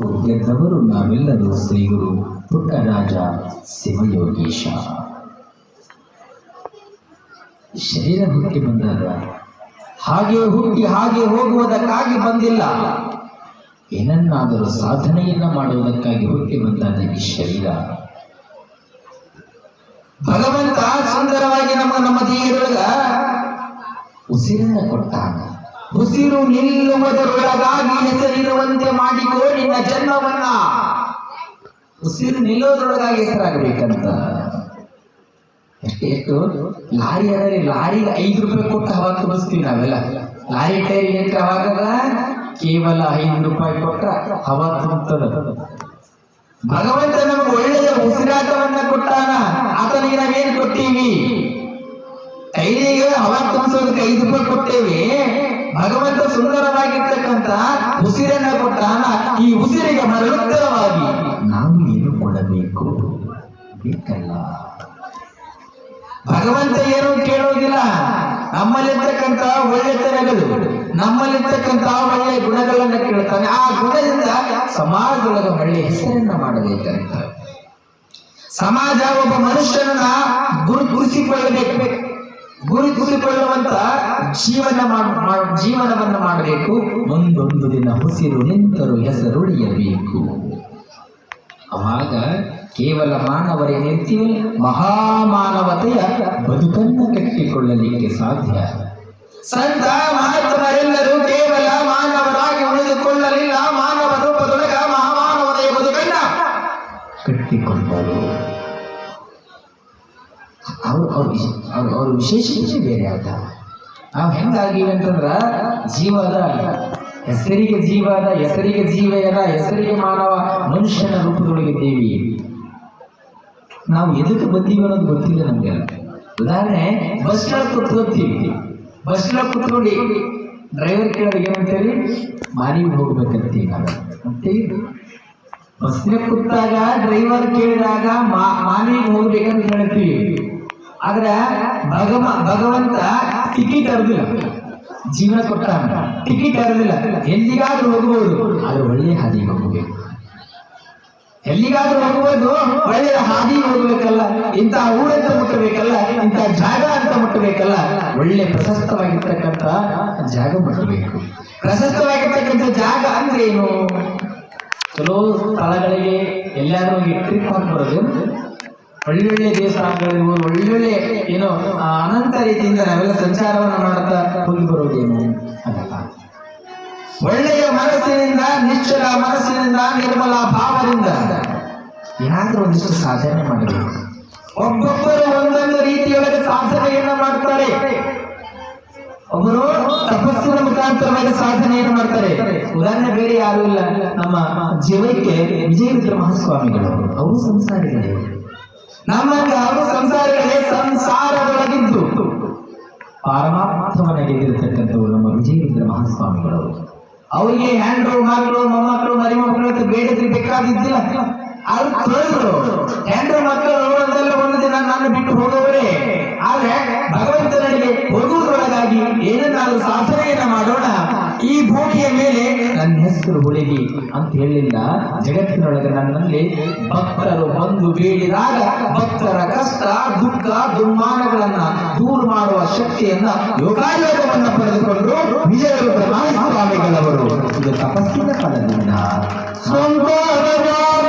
ಗೆದ್ದವರು ನಾವೆಲ್ಲರೂ ಶ್ರೀಗುರು ಪುಟ್ಟರಾಜ ಶಿವಯೋಗೀಶ. ಶರೀರ ಹುಟ್ಟಿ ಬಂದಾಗ ಹಾಗೆ ಹುಟ್ಟಿ ಹಾಗೆ ಹೋಗುವುದಕ್ಕಾಗಿ ಬಂದಿಲ್ಲ. ಏನನ್ನಾದರೂ ಸಾಧನೆಯನ್ನ ಮಾಡುವುದಕ್ಕಾಗಿ ಹುಟ್ಟಿ ಬಂದಾದ ಈ ಶರೀರ. ಭಗವಂತ ಸುಂದರವಾಗಿ ನಮ್ಮ ನಮ್ಮ ದೇಹದೊಳಗ ಉಸಿರನ್ನ ಕೊಟ್ಟಾನ. ಉಸಿರು ನಿಲ್ಲುವುದರೊಳಗಾಗಿ ಹೆಸರಿರುವಂತೆ ಮಾಡಿಕೋ ನಿನ್ನ ಜನ್ಮವನ್ನ. ಉಸಿರು ನಿಲ್ಲೋದ್ರೊಳಗಾಗಿ ಹೆಸರಾಗಬೇಕಂತ. ಎಷ್ಟು ಲಾರಿ ಅದರಿ, ಲಾರಿಗೆ ಐದು ರೂಪಾಯಿ ಕೊಟ್ಟು ಹವಾ ತುಂಬಿಸ್ತೀವಿ ನಾವೆಲ್ಲ. ಲಾರಿ ಟೈರ್ ಏನ್ರಿ ಅವಾಗ ಕೇವಲ ಐದು ರೂಪಾಯಿ ಕೊಟ್ಟ ಹವಾ ತುಂಬುತ್ತದ ಭಗವಂತ ನಮಗೆ ಒಳ್ಳೆಯ ಉಸಿರಾಟವನ್ನ ಕೊಟ್ಟಾನ. ಆತನಿಗೆ ನಾವೇನು ಕೊಟ್ಟೀವಿ? ಕೈಲಿಗೆ ಹವಾ ತುಂಬಿಸೋದಕ್ಕೆ ಐದು ರೂಪಾಯಿ ಕೊಟ್ಟೇವಿ. ಭಗವಂತ ಸುಂದರವಾಗಿರ್ತಕ್ಕಂಥ ಉಸಿರನ್ನ ಕೊಟ್ಟಾನ ಈ ಉಸಿರಿಗೆ ಮರಣೋತ್ತರವಾಗಿ ನಾವು ಏನು ಕೊಡಬೇಕು ಬೇಕಲ್ಲ. ಭಗವಂತ ಏನು ಕೇಳೋದಿಲ್ಲ. ನಮ್ಮಲ್ಲಿರ್ತಕ್ಕಂಥ ಒಳ್ಳೆತನಗಳು ನಮ್ಮಲ್ಲಿರ್ತಕ್ಕಂಥ ಒಳ್ಳೆ ಗುಣಗಳನ್ನ ಕೇಳ್ತಾನೆ. ಆ ಗುಣದಿಂದ ಸಮಾಜದೊಳಗೆ ಒಳ್ಳೆ ಹೆಸರನ್ನ ಮಾಡಬೇಕಂತ. ಸಮಾಜ ಒಬ್ಬ ಮನುಷ್ಯನನ್ನ ಗುರುತಿಸಿಕೊಳ್ಳಬೇಕು. ಗುರುತಿಸಿಕೊಳ್ಳುವಂತ ಜೀವನ ಜೀವನವನ್ನು ಮಾಡಬೇಕು. ಒಂದೊಂದು ದಿನ ಉಸಿರು ನಿಂತರು ಹೆಸರುಳಿಯಬೇಕು ಅವಾಗ ಕೇವಲ ಮಾನವರೇ ನಿಂತಿವೆ ಮಹಾಮಾನವತೆಯ ಬದುಕನ್ನು ಕಟ್ಟಿಕೊಳ್ಳಲಿಕ್ಕೆ ಸಾಧ್ಯ. ಸಂತ ಮಹಾತ್ಮರೆಲ್ಲರೂ ಕೇವಲ ಮಾನವರಾಗಿ ಉಳಿದುಕೊಳ್ಳಲಿಲ್ಲ. ಮಾನವ ರೂಪದೊಳಗ ಮಹಾಮಾನವತೆಯ ಬದುಕನ್ನ ಕಟ್ಟಿಕೊಂಡರು. ಅವ್ರು ಅವ್ರ ಅವ್ರ ಅವ್ರ ವಿಶೇಷತೆ ಬೇರೆ ಆಯ್ತ? ನಾವು ಹೆಂಗಾಗಿವೆ ಜೀವ ಜೀವದ ಹೆಸರಿಗೆ ಜೀವದ, ಹೆಸರಿಗೆ ಜೀವ ಅದ ಹೆಸರಿಗೆ ಮಾನವ, ಮನುಷ್ಯನ ರೂಪದೊಳಗಿದ್ದೀವಿ ನಾವು ಎದಕ್ಕೆ ಬಂದೀವಿ ಅನ್ನೋದು ಗೊತ್ತಿಲ್ಲ ನಮ್ಗೆ. ಉದಾಹರಣೆ ಬಸ್ ಕುತ್ಕೊತೀವಿ ಬಸ್ ಕುತ್ಕೊಂಡು ಡ್ರೈವರ್ ಕೇಳಿದ್ರೆ ಏನಂತೇಳಿ ಮಾರಿಗೆ ಹೋಗ್ಬೇಕಂತೀವಿ ನಾವು. ಅಂತೇಳಿ ಬಸ್ನ ಕೂತಾಗ ಡ್ರೈವರ್ ಕೇಳಿದಾಗ ಮಾ ಮಾನಿಗೆ ಹೋಗ್ಬೇಕಂತ ಹೇಳ್ತೀವಿ. ಆದ್ರೆ ಭಗವ ಭಗವಂತ ಟಿಕೆಟ್ ಅರ್ದಿಲ್ಲ ಜೀವನ ಕೊಟ್ಟ ಟಿಕೆಟ್ ಅರ್ದಿಲ್ಲ ಎಲ್ಲಿಗಾದ್ರೂ ಹೋಗ್ಬೋದು. ಆದ್ರೆ ಒಳ್ಳೆಯ ಹಾದಿಗೆ ಹೋಗಬೇಕು. ಎಲ್ಲಿಗಾದ್ರೂ ಹೋಗ್ಬೋದು. ಒಳ್ಳೆಯ ಹಾದಿ ಹೋಗ್ಬೇಕಲ್ಲ. ಇಂಥ ಊರಂತ ಮುಟ್ಟಬೇಕಲ್ಲ. ಇಂತಹ ಜಾಗ ಅಂತ ಮುಟ್ಟಬೇಕಲ್ಲ. ಒಳ್ಳೆ ಪ್ರಶಸ್ತವಾಗಿರ್ತಕ್ಕಂಥ ಜಾಗ ಮುಟ್ಟಬೇಕು. ಪ್ರಶಸ್ತವಾಗಿರ್ತಕ್ಕಂಥ ಜಾಗ ಅಂದ್ರೆ ಏನು ಚಲೋ ಸ್ಥಳಗಳಿಗೆ ಎಲ್ಲಾದ್ರೂ ಹೋಗಿ ಟ್ರಿಪ್ ಹಾಕ್ಬರೋದು ಒಳ್ಳೊಳ್ಳೆ ದೇವಸ್ಥಾನಗಳಿಗೂ ಒಳ್ಳೊಳ್ಳೆ, ಏನೋ ಅನಂತ ರೀತಿಯಿಂದ ನಾವೆಲ್ಲ ಸಂಚಾರವನ್ನು ಮಾಡ್ತಾ ಹೋಗಿ ಬರುವುದೇನು? ಅದಲ್ಲ. ಒಳ್ಳೆಯ ಮನಸ್ಸಿನಿಂದ, ನಿಶ್ಚಲ ಮನಸ್ಸಿನಿಂದ, ನಿರ್ಮಲ ಭಾವದಿಂದ ಏನಾದರೂ ಒಂದಿಷ್ಟು ಸಾಧನೆ ಮಾಡಬೇಕು ಒಬ್ಬೊಬ್ಬರು ಒಂದೊಂದು ರೀತಿಯೊಳಗೆ ಸಾಧನೆಯನ್ನ ಮಾಡ್ತಾರೆ. ಒಬ್ಬರು ತಪಸ್ಸಿನ ಮುಖಾಂತರವಾಗಿ ಸಾಧನೆಯನ್ನು ಮಾಡ್ತಾರೆ. ಉದಾಹರಣೆ ಬೇರೆ ಯಾರು ಇಲ್ಲ. ನಮ್ಮ ಜೀವಕ್ಕೆ ವಿಜಯ ಮಹಾಸ್ವಾಮಿಗಳು, ಅವರು ಸಂಸಾರಿಗಳೇ. ನಮ್ಮಂಗ ಅವರು ಸಂಸಾರಿಗಳೇ ಸಂಸಾರದೊಳಗಿದ್ದು. ಪಾರಮಾರ್ಥವನ್ನ ಗೆದ್ದಿರತಕ್ಕಂಥವ್ರು ನಮ್ಮ ವಿಜಯೇಂದ್ರ ಮಹಾಸ್ವಾಮಿಗಳು ಅವರಿಗೆ ಹ್ಯಾಂಡ್ರು ಮಕ್ಕಳು, ಮೊಮ್ಮಕ್ಕಳು ಮರಿ ಮಕ್ಕಳು ಅಂತ ಬೇಡದ್ರಿ ಬೇಕಾದಿದ್ದಿಲ್ಲ. ಅವ್ರು ಕೇಳಿದ್ರು, ಹೆಂಡ್ರು, ಮಕ್ಕಳು ಒಂದಲ್ಲ ಒಂದು ದಿನ ನಾನು ಬಿಟ್ಟು ಹೋಗೋವರೇ ಆದ್ರೆ ಭಗವಂತನಿಗೆ ಹೋಗುವುದರೊಳಗಾಗಿ ಏನನ್ನಾದ್ರೂ ಸಾಧನೆಯನ್ನ ಈ ಭೂಮಿಯ ಮೇಲೆ ನನ್ನ ಹೆಸರು ಉಳಿದಿ ಅಂತ ಹೇಳಿಲ್ಲ. ಜಗತ್ತಿನೊಳಗೆ ನನ್ನಲ್ಲಿ ಭಕ್ತರು ಬಂದು ಬೀಳಿದಾಗ ಭಕ್ತರ ಕಷ್ಟ ದುಃಖ ದುರ್ಮಾನಗಳನ್ನ ದೂರ ಮಾಡುವ ಶಕ್ತಿಯನ್ನ ಯೋಗಾಯೋಗವನ್ನು ಪಡೆದುಕೊಂಡರು ವಿಜಯ ಸ್ವಾಮಿಗಳವರು ಇದು ತಪಸ್ಸಿನ ಫಲದಿಂದ.